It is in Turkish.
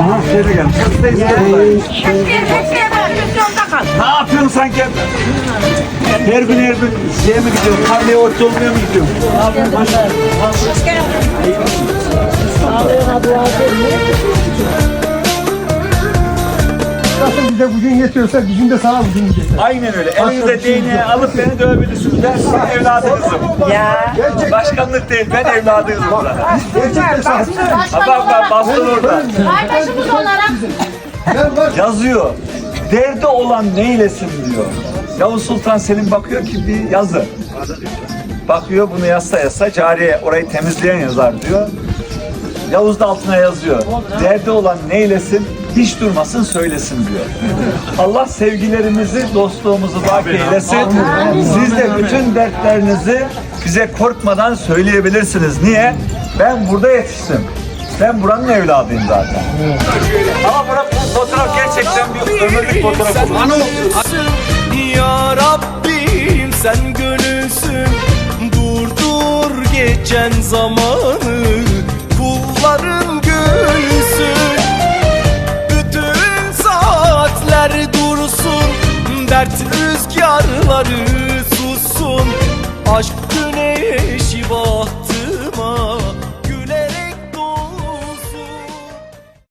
Aha şeyde gelmiş. Ne yapıyorsun sanki? Her gün her gün şeye mi gidiyorsun? Karneye ot olmaya mı gidiyorsun? Nasıl bize bugün yetiyorsa bizim de sana bugün yeter. Aynen öyle. Elinizde değneği alıp beni dövebilirsiniz. Ben sizin evladınızım. Ya. Başkanlık değil, ben evladınızım zaten. Gerçekten sana. Bak bak baston orada. Kardeşimiz olarak Ben. Yazıyor. Derdi olan neylesin diyor. Yavuz Sultan Selim bakıyor ki bir yazı. Bakıyor bunu yazsa yazsa cariye orayı temizleyen yazar diyor. Yavuz da altına yazıyor. Derdi olan neylesin hiç durmasın söylesin diyor. Allah sevgilerimizi, dostluğumuzu baki eylesin. Siz de bütün dertlerinizi bize korkmadan söyleyebilirsiniz. Niye? Ben burada yetiştim. Ben buranın evladıyım zaten. Ama bırak bu fotoğraf gerçekten bir ömürlük fotoğraf olur. Ya Rabbim sen gönülsün Durdur geçen zamanı Dert rüzgarları